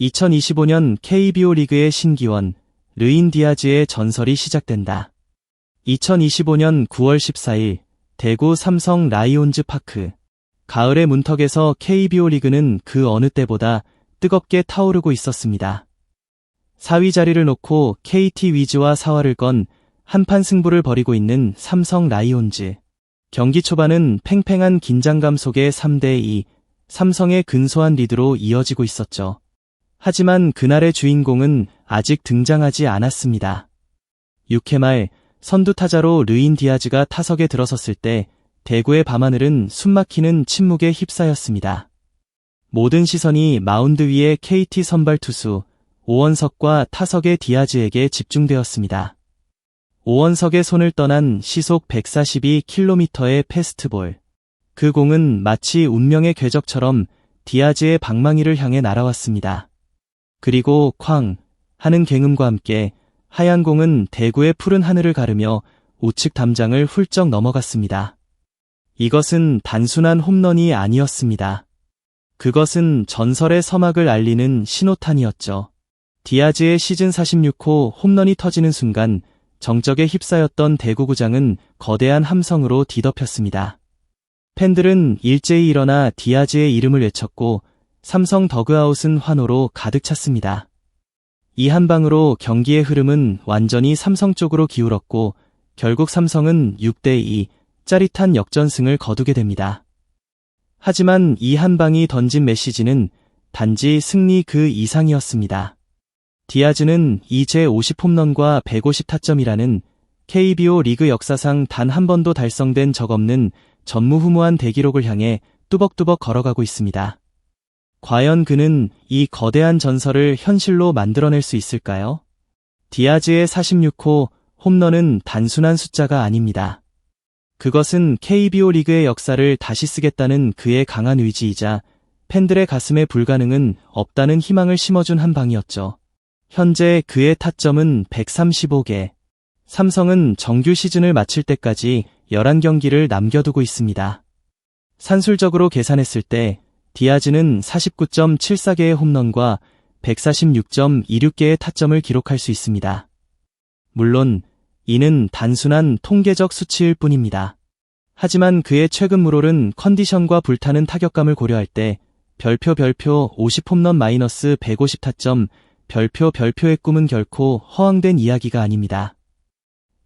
(2025년) KBO 리그의 신기원 르인 디아즈의 전설이 시작된다. 2025년 9월 14일 대구 삼성 라이온즈 파크 가을의 문턱에서 KBO 리그는 그 어느 때보다 뜨겁게 타오르고 있었습니다. 4위 자리를 놓고 KT 위즈와 사활을 건 한판 승부를 벌이고 있는 삼성 라이온즈. 경기 초반은 팽팽한 긴장감 속에 3대2 삼성의 근소한 리드로 이어지고 있었죠. 하지만 그날의 주인공은 아직 등장하지 않았습니다. 6회 말 선두 타자로 르인 디아즈가 타석에 들어섰을 때 대구의 밤하늘은 숨막히는 침묵에 휩싸였습니다. 모든 시선이 마운드 위의 KT 선발 투수 오원석과 타석의 디아즈에게 집중되었습니다. 오원석의 손을 떠난 시속 142km의 패스트볼. 그 공은 마치 운명의 궤적처럼 디아즈의 방망이를 향해 날아왔습니다. 그리고 쾅 하는 갱음과 함께 하얀 공은 대구의 푸른 하늘을 가르며 우측 담장을 훌쩍 넘어갔습니다. 이것은 단순한 홈런이 아니었습니다. 그것은 전설의 서막을 알리는 신호탄이었죠. 디아즈의 시즌 46호 홈런이 터지는 순간 정적에 휩싸였던 대구구장은 거대한 함성으로 뒤덮였습니다. 팬들은 일제히 일어나 디아즈의 이름을 외쳤고 삼성 더그아웃은 환호로 가득 찼습니다. 이 한 방으로 경기의 흐름은 완전히 삼성 쪽으로 기울었고 결국 삼성은 6대2 짜릿한 역전승을 거두게 됩니다. 하지만 이 한 방이 던진 메시지는 단지 승리 그 이상이었습니다. 디아즈는 이제 50홈런과 150타점이라는 KBO 리그 역사상 단 한 번도 달성된 적 없는 전무후무한 대기록을 향해 뚜벅뚜벅 걸어가고 있습니다. 과연 그는 이 거대한 전설을 현실로 만들어낼 수 있을까요? 디아즈의 46호 홈런은 단순한 숫자가 아닙니다. 그것은 KBO 리그의 역사를 다시 쓰겠다는 그의 강한 의지이자 팬들의 가슴에 불가능은 없다는 희망을 심어준 한 방이었죠. 현재 그의 타점은 135개. 삼성은 정규 시즌을 마칠 때까지 11경기를 남겨두고 있습니다. 산술적으로 계산했을 때 디아즈는 49.74개의 홈런과 146.26개의 타점을 기록할 수 있습니다. 물론 이는 단순한 통계적 수치일 뿐입니다. 하지만 그의 최근 무롤은 컨디션과 불타는 타격감을 고려할 때 별표 별표 50홈런 마이너스 150타점 별표 별표의 꿈은 결코 허황된 이야기가 아닙니다.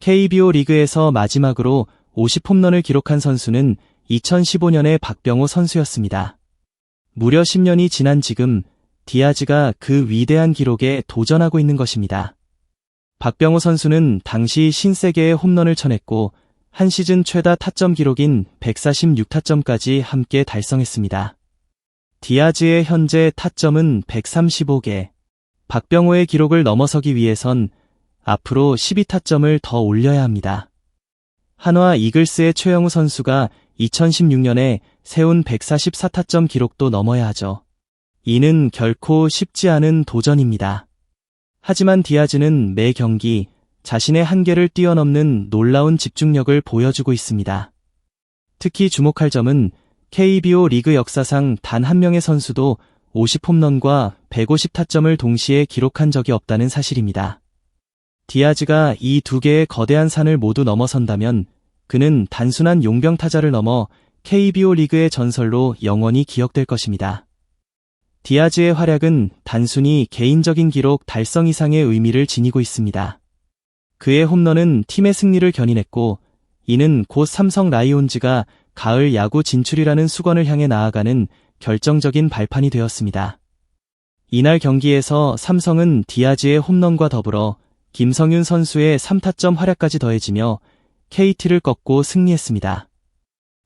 KBO 리그에서 마지막으로 50홈런을 기록한 선수는 2015년의 박병호 선수였습니다. 무려 10년이 지난 지금 디아즈가 그 위대한 기록에 도전하고 있는 것입니다. 박병호 선수는 당시 신세계의 홈런을 쳐냈고 한 시즌 최다 타점 기록인 146타점까지 함께 달성했습니다. 디아즈의 현재 타점은 135개. 박병호의 기록을 넘어서기 위해선 앞으로 12타점을 더 올려야 합니다. 한화 이글스의 최영우 선수가 2016년에 세운 144타점 기록도 넘어야 하죠. 이는 결코 쉽지 않은 도전입니다. 하지만 디아즈는 매 경기 자신의 한계를 뛰어넘는 놀라운 집중력을 보여주고 있습니다. 특히 주목할 점은 KBO 리그 역사상 단 한 명의 선수도 50홈런과 150타점을 동시에 기록한 적이 없다는 사실입니다. 디아즈가 이 두 개의 거대한 산을 모두 넘어선다면 그는 단순한 용병 타자를 넘어 KBO 리그의 전설로 영원히 기억될 것입니다. 디아즈의 활약은 단순히 개인적인 기록 달성 이상의 의미를 지니고 있습니다. 그의 홈런은 팀의 승리를 견인했고 이는 곧 삼성 라이온즈가 가을 야구 진출이라는 수건을 향해 나아가는 결정적인 발판이 되었습니다. 이날 경기에서 삼성은 디아즈의 홈런과 더불어 김성윤 선수의 3타점 활약까지 더해지며 KT를 꺾고 승리했습니다.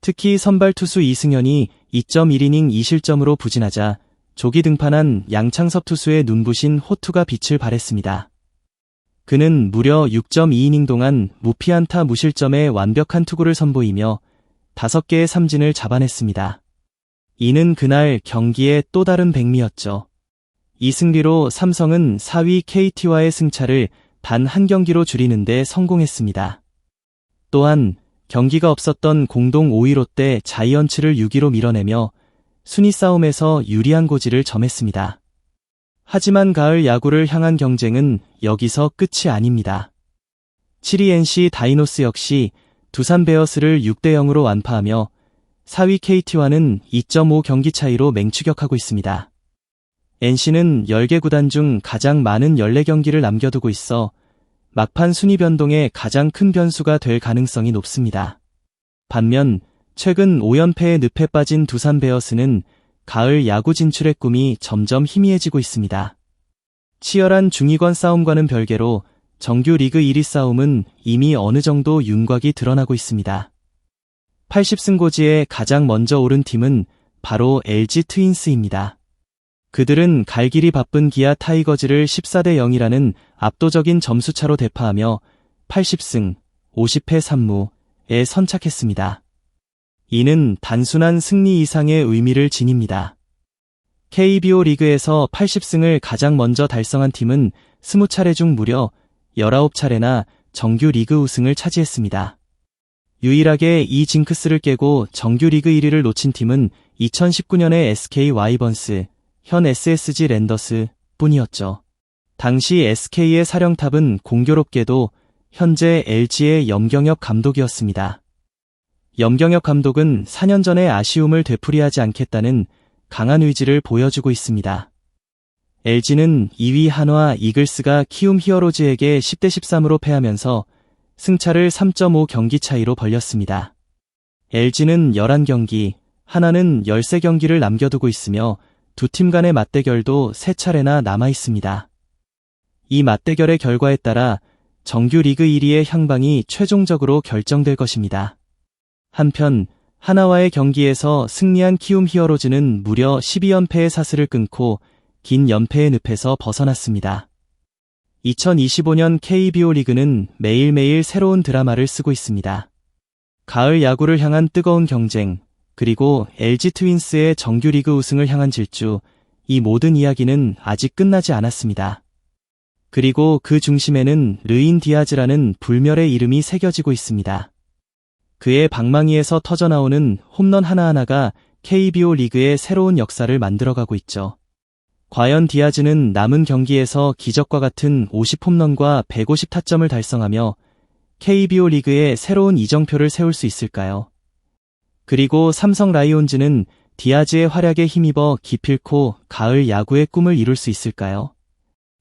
특히 선발 투수 이승현이 2.1이닝 2실점으로 부진하자 조기 등판한 양창섭 투수의 눈부신 호투가 빛을 발했습니다. 그는 무려 6.2이닝 동안 무피안타 무실점의 완벽한 투구를 선보이며 5개의 삼진을 잡아냈습니다. 이는 그날 경기의 또 다른 백미였죠. 이 승리로 삼성은 4위 KT와의 승차를 단 한 경기로 줄이는데 성공했습니다. 또한 경기가 없었던 공동 5위 롯데 자이언츠를 6위로 밀어내며 순위 싸움에서 유리한 고지를 점했습니다. 하지만 가을 야구를 향한 경쟁은 여기서 끝이 아닙니다. 7위 NC 다이노스 역시 두산 베어스를 6대 0으로 완파하며 4위 KT와는 2.5 경기 차이로 맹추격하고 있습니다. NC는 10개 구단 중 가장 많은 14경기를 남겨두고 있어 막판 순위 변동에 가장 큰 변수가 될 가능성이 높습니다. 반면 최근 5연패에 늪에 빠진 두산 베어스는 가을 야구 진출의 꿈이 점점 희미해지고 있습니다. 치열한 중위권 싸움과는 별개로 정규 리그 1위 싸움은 이미 어느 정도 윤곽이 드러나고 있습니다. 80승고지에 가장 먼저 오른 팀은 바로 LG 트윈스입니다. 그들은 갈 길이 바쁜 기아 타이거즈를 14대 0이라는 압도적인 점수차로 대파하며 80승, 50패 3무에 선착했습니다. 이는 단순한 승리 이상의 의미를 지닙니다. KBO 리그에서 80승을 가장 먼저 달성한 팀은 20차례 중 무려 19차례나 정규 리그 우승을 차지했습니다. 유일하게 이 징크스를 깨고 정규 리그 1위를 놓친 팀은 2019년의 SK 와이번스, 현 SSG 랜더스 뿐이었죠. 당시 SK의 사령탑은 공교롭게도 현재 LG의 염경엽 감독이었습니다. 염경엽 감독은 4년 전의 아쉬움을 되풀이하지 않겠다는 강한 의지를 보여주고 있습니다. LG는 2위 한화 이글스가 키움 히어로즈에게 10대 13으로 패하면서 승차를 3.5 경기 차이로 벌렸습니다. LG는 11경기, 하나는 13경기를 남겨두고 있으며 두 팀 간의 맞대결도 3차례나 남아 있습니다. 이 맞대결의 결과에 따라 정규 리그 1위의 향방이 최종적으로 결정될 것입니다. 한편 하나와의 경기에서 승리한 키움 히어로즈는 무려 12연패의 사슬을 끊고 긴 연패의 늪에서 벗어났습니다. 2025년 KBO 리그는 매일매일 새로운 드라마를 쓰고 있습니다. 가을 야구를 향한 뜨거운 경쟁, 그리고 LG 트윈스의 정규리그 우승을 향한 질주, 이 모든 이야기는 아직 끝나지 않았습니다. 그리고 그 중심에는 르인 디아즈라는 불멸의 이름이 새겨지고 있습니다. 그의 방망이에서 터져나오는 홈런 하나하나가 KBO 리그의 새로운 역사를 만들어가고 있죠. 과연 디아즈는 남은 경기에서 기적과 같은 50홈런과 150타점을 달성하며 KBO 리그에 새로운 이정표를 세울 수 있을까요? 그리고 삼성 라이온즈는 디아즈의 활약에 힘입어 기필코 가을 야구의 꿈을 이룰 수 있을까요?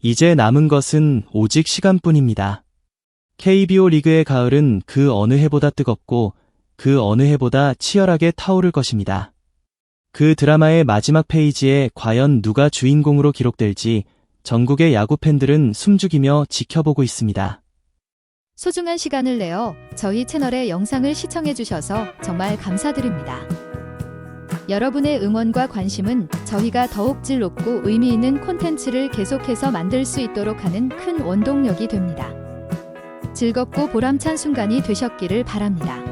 이제 남은 것은 오직 시간뿐입니다. KBO 리그의 가을은 그 어느 해보다 뜨겁고 그 어느 해보다 치열하게 타오를 것입니다. 그 드라마의 마지막 페이지에 과연 누가 주인공으로 기록될지 전국의 야구 팬들은 숨죽이며 지켜보고 있습니다. 소중한 시간을 내어 저희 채널의 영상을 시청해 주셔서 정말 감사드립니다. 여러분의 응원과 관심은 저희가 더욱 질 높고 의미 있는 콘텐츠를 계속해서 만들 수 있도록 하는 큰 원동력이 됩니다. 즐겁고 보람찬 순간이 되셨기를 바랍니다.